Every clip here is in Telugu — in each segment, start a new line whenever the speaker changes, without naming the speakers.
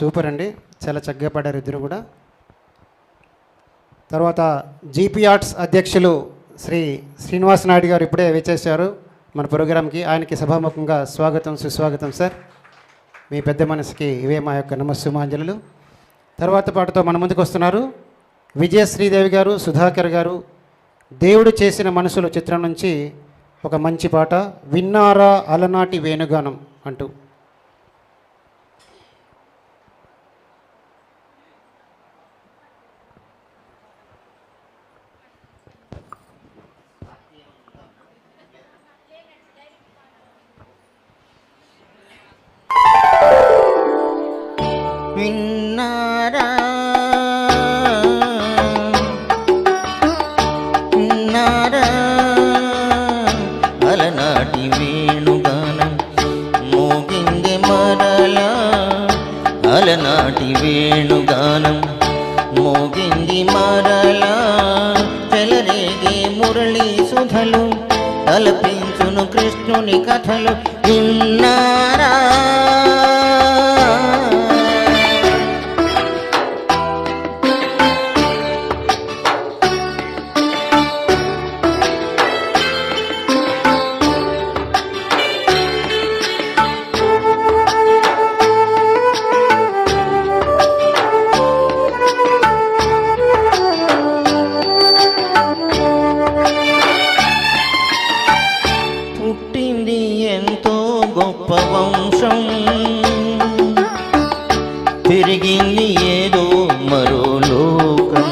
సూపర్ అండి. చాలా చక్కగా పాడారు ఇద్దరు కూడా. తర్వాత జీపీ ఆర్ట్స్ అధ్యక్షులు శ్రీ శ్రీనివాస్ నాయుడు గారు ఇప్పుడే విచ్చేశారు మన ప్రోగ్రాంకి. ఆయనకి సభాముఖంగా స్వాగతం సుస్వాగతం సార్. మీ పెద్ద మనసుకి ఇవే మా యొక్క నమస్సుమాంజలు తర్వాత పాటతో మన ముందుకు వస్తున్నారు విజయ శ్రీదేవి గారు సుధాకర్ గారు. దేవుడు చేసిన మనసులు చిత్రం నుంచి ఒక మంచి పాట విన్నారా అలనాటి వేణుగానం అంటూ.
వేణుగానం మోగింది మరలా అలనాటి వేణుగానం మోగింది మరలా తెలరేగే మురళీ సుధలు తలపించును కృష్ణుని కథలు గొప్ప వంశం ఏదో మరో లోకం.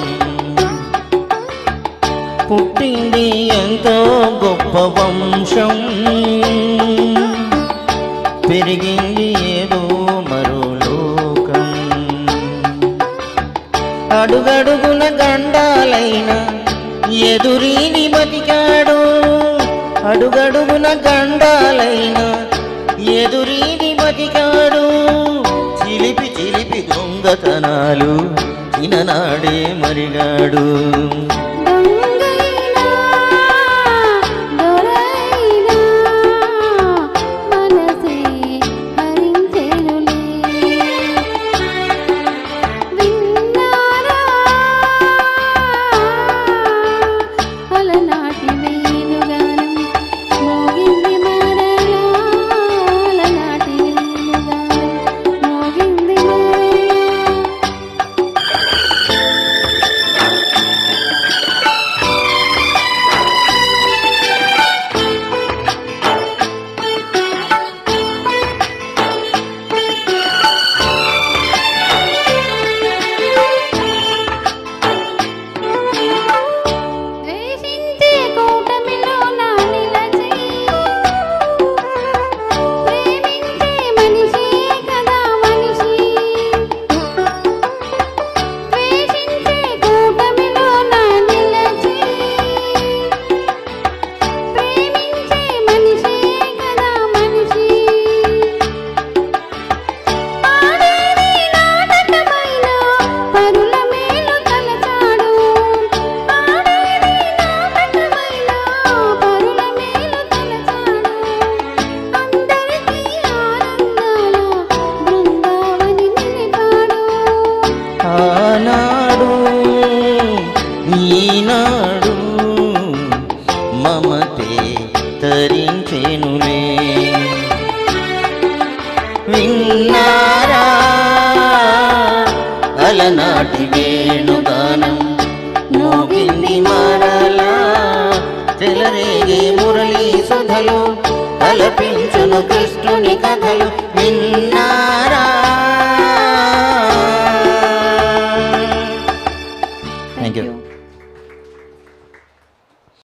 పుట్టింది ఎంతో గొప్ప వంశం. పెరిగింది ఏదో మరో లోకం. అడుగడుగున గండాలైన ఎదురీని బతికాడు. అడుగడుగున గండాలైన ఎదురీని బతికాడు. చిలిపి చిలిపి దొంగతనాలు చిన్ననాడే మరిగాడు.
విన్నారా అలనాటి వేణుగానం మోగింది మరలా.
తెలరేగే మురళీ సుధలు తలపించును కృష్ణుని కథలు. విన్నా